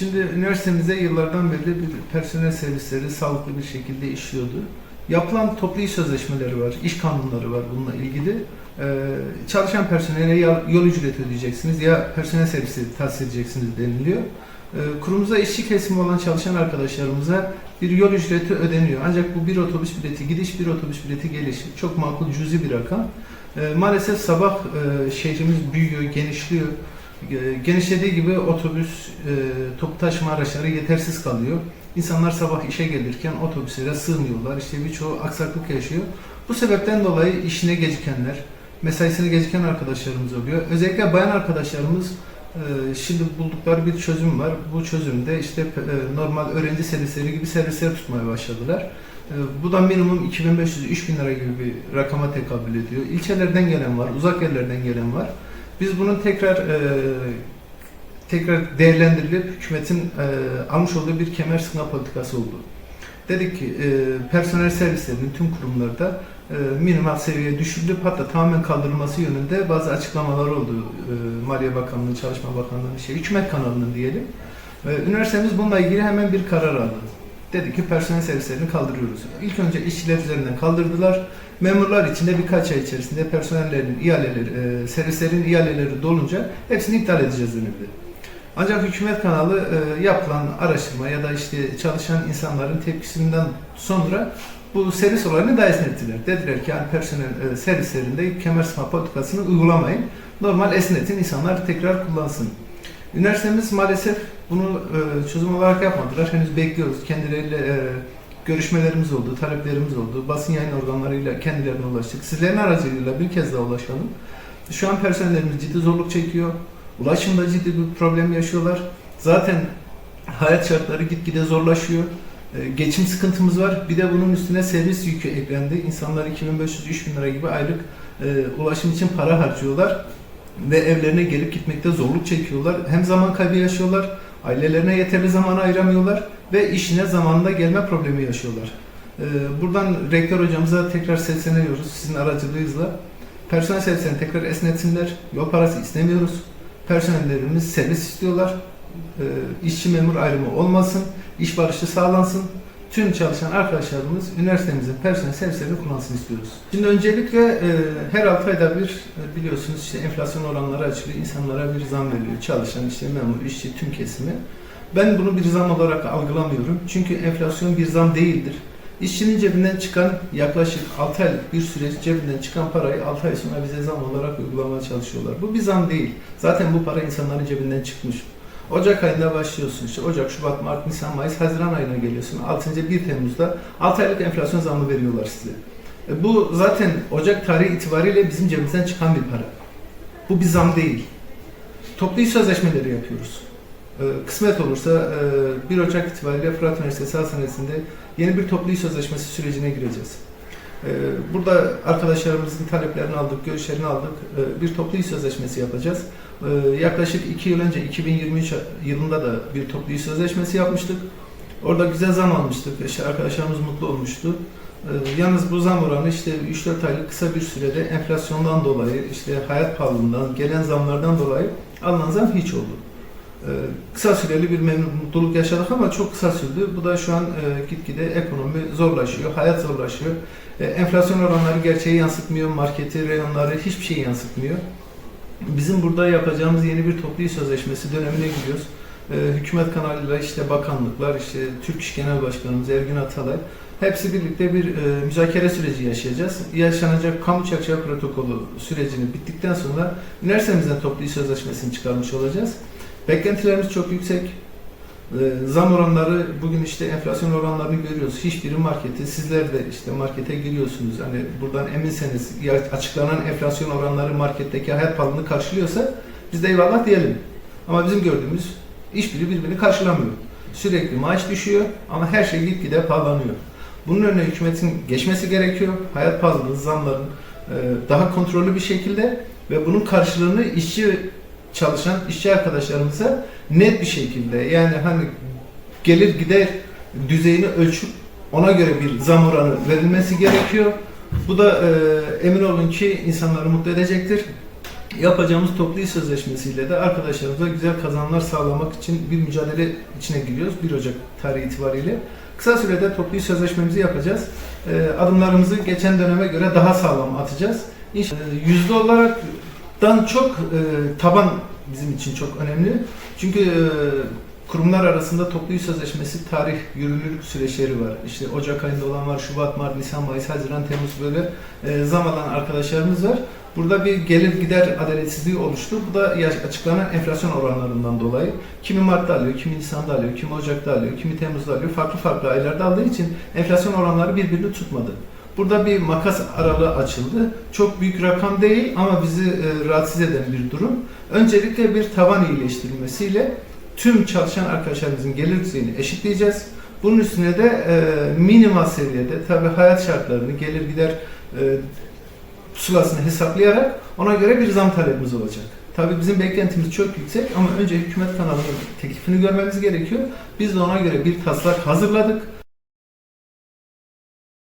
Şimdi üniversitemizde yıllardan beri bir personel servisleri sağlıklı bir şekilde işliyordu. Yapılan toplu iş sözleşmeleri var, iş kanunları var bununla ilgili. Ee, çalışan personele ya yol ücreti ödeyeceksiniz ya personel servisi tahsis edeceksiniz deniliyor. Ee, kurumuza işçi kesimi olan çalışan arkadaşlarımıza bir yol ücreti ödeniyor. Ancak bu bir otobüs bileti gidiş, bir otobüs bileti geliş. Çok makul, cüzi bir rakam. Ee, maalesef sabah e, şehrimiz büyüyor, genişliyor. E, genişlediği gibi otobüs, e, toplu taşıma araçları yetersiz kalıyor. İnsanlar sabah işe gelirken otobüslere sığmıyorlar. İşte birçoğu aksaklık yaşıyor. Bu sebepten dolayı işine gecikenler, mesaisini geciken arkadaşlarımız oluyor. Özellikle bayan arkadaşlarımız e, şimdi buldukları bir çözüm var. Bu çözümde işte e, normal öğrenci servisleri gibi servisler tutmaya başladılar. E, Bu da minimum 2500-3000 lira gibi bir rakama tekabül ediyor. İlçelerden gelen var, uzak yerlerden gelen var. Biz bunun tekrar e, tekrar değerlendirilip hükümetin e, almış olduğu bir kemer sıkma politikası oldu. Dedik ki e, personel servislerinin tüm kurumlarda e, minimal seviyeye düşürülüp hatta tamamen kaldırılması yönünde bazı açıklamalar oldu. E, Maliye Bakanlığı, Çalışma Bakanlığı, şey, hükümet kanalının diyelim. E, üniversitemiz bununla ilgili hemen bir karar aldı. Dedi ki personel servislerini kaldırıyoruz. İlk önce işçiler üzerinden kaldırdılar. Memurlar için de birkaç ay içerisinde personellerin ihaleleri, e, servislerin ihaleleri dolunca hepsini iptal edeceğiz denildi. Ancak hükümet kanalı e, yapılan araştırma ya da işte çalışan insanların tepkisinden sonra bu servis olayını da esnettiler. Dediler ki yani personel e, servislerinde kemer sıkma politikasını uygulamayın. Normal esnetin insanlar tekrar kullansın. Üniversitemiz maalesef bunu e, çözüm olarak yapmadılar. Henüz bekliyoruz. Kendileriyle e, görüşmelerimiz oldu, taleplerimiz oldu. Basın yayın organlarıyla kendilerine ulaştık. Sizlerin aracılığıyla bir kez daha ulaşalım. Şu an personellerimiz ciddi zorluk çekiyor. Ulaşımda ciddi bir problem yaşıyorlar. Zaten hayat şartları gitgide zorlaşıyor. Ee, Geçim sıkıntımız var. Bir de bunun üstüne servis yükü eklendi. İnsanlar 2500-3000 lira gibi aylık e, ulaşım için para harcıyorlar. Ve evlerine gelip gitmekte zorluk çekiyorlar. Hem zaman kaybı yaşıyorlar, ailelerine yeterli zaman ayıramıyorlar ve işine zamanında gelme problemi yaşıyorlar. Ee, Buradan rektör hocamıza tekrar sesleniyoruz sizin aracılığınızla. Personel servislerini tekrar esnetsinler. Yol parası istemiyoruz. Personellerimiz servis istiyorlar. Ee, işçi memur ayrımı olmasın. iş barışı sağlansın. Tüm çalışan arkadaşlarımız üniversitemizin personel servislerini kullansın istiyoruz. Şimdi öncelikle e, her 6 ayda bir e, biliyorsunuz işte enflasyon oranları açılıyor. insanlara bir zam veriliyor. Çalışan işte memur, işçi tüm kesimi. Ben bunu bir zam olarak algılamıyorum. Çünkü enflasyon bir zam değildir. İşçinin cebinden çıkan yaklaşık 6 aylık bir süreç cebinden çıkan parayı 6 ay sonra bize zam olarak uygulamaya çalışıyorlar. Bu bir zam değil. Zaten bu para insanların cebinden çıkmış. Ocak ayında başlıyorsun işte Ocak, Şubat, Mart, Nisan, Mayıs, Haziran ayına geliyorsun. 6. 1 Temmuz'da 6 aylık enflasyon zammı veriyorlar size. E bu zaten Ocak tarihi itibariyle bizim cebimizden çıkan bir para. Bu bir zam değil. Toplu iş sözleşmeleri yapıyoruz. Ee, Kısmet olursa e, 1 Ocak itibariyle Fırat Üniversitesi Hastanesi'nde yeni bir toplu iş sözleşmesi sürecine gireceğiz. Ee, Burada arkadaşlarımızın taleplerini aldık, görüşlerini aldık. Ee, Bir toplu iş sözleşmesi yapacağız. Ee, Yaklaşık 2 yıl önce 2023 yılında da bir toplu iş sözleşmesi yapmıştık. Orada güzel zam almıştık. Arkadaşlarımız mutlu olmuştu. Yalnız bu zam oranı işte 3-4 aylık kısa bir sürede enflasyondan dolayı, işte hayat pahalılığından, gelen zamlardan dolayı alınan zam hiç oldu. Ee, kısa süreli bir mutluluk yaşadık ama çok kısa sürdü. Bu da şu an e, gitgide ekonomi zorlaşıyor, hayat zorlaşıyor. E, enflasyon oranları gerçeği yansıtmıyor, marketi, reyonları hiçbir şey yansıtmıyor. Bizim burada yapacağımız yeni bir toplu iş sözleşmesi dönemine giriyoruz. E, hükümet kanalıyla işte bakanlıklar, işte Türk İş Genel Başkanımız Ergün Atalay hepsi birlikte bir e, müzakere süreci yaşayacağız. Yaşanacak kamu çerçeve protokolü sürecini bittikten sonra üniversitemizden toplu iş sözleşmesini çıkarmış olacağız. Beklentilerimiz çok yüksek. Ee, Zam oranları bugün işte enflasyon oranlarını görüyoruz. Hiçbiri marketi, sizler de işte markete giriyorsunuz. Hani buradan eminseniz açıklanan enflasyon oranları marketteki hayat pahalılığını karşılıyorsa biz de eyvallah diyelim. Ama bizim gördüğümüz hiçbiri birbirini karşılamıyor. Sürekli maaş düşüyor ama her şey gitgide pahalanıyor. Bunun önüne hükümetin geçmesi gerekiyor. Hayat pahalılığı, zamların e, daha kontrollü bir şekilde ve bunun karşılığını işçi çalışan işçi arkadaşlarımıza net bir şekilde yani hani gelir gider düzeyini ölçüp ona göre bir zam oranı verilmesi gerekiyor. Bu da e, emin olun ki insanları mutlu edecektir. yapacağımız toplu iş sözleşmesiyle de arkadaşlarımıza güzel kazanımlar sağlamak için bir mücadele içine giriyoruz 1 Ocak tarihi itibariyle. Kısa sürede toplu iş sözleşmemizi yapacağız. Ee, adımlarımızı geçen döneme göre daha sağlam atacağız. İnş- Ee, Yüzde olaraktan çok e, taban bizim için çok önemli. Çünkü e, kurumlar arasında toplu iş sözleşmesi tarih yürürlülük süreçleri var. İşte Ocak ayında olan var, Şubat, Mart, Nisan, Mayıs, Haziran, Temmuz böyle e, zam alan arkadaşlarımız var. Burada bir gelir gider adaletsizliği oluştu. Bu da açıklanan enflasyon oranlarından dolayı. Kimi Mart'ta alıyor, kimi Nisan'da alıyor, kimi Ocak'ta alıyor, kimi Temmuz'da alıyor. Farklı farklı aylarda aldığı için enflasyon oranları birbirini tutmadı. Burada bir makas aralığı açıldı. Çok büyük rakam değil ama bizi e, rahatsız eden bir durum. Öncelikle bir tavan iyileştirilmesiyle tüm çalışan arkadaşlarımızın gelir düzeyini eşitleyeceğiz. Bunun üstüne de e, minimal seviyede tabi hayat şartlarını, gelir gider e, sulasını hesaplayarak ona göre bir zam talebimiz olacak. Tabii bizim beklentimiz çok yüksek ama önce hükümet kanalının teklifini görmemiz gerekiyor. Biz de ona göre bir taslak hazırladık.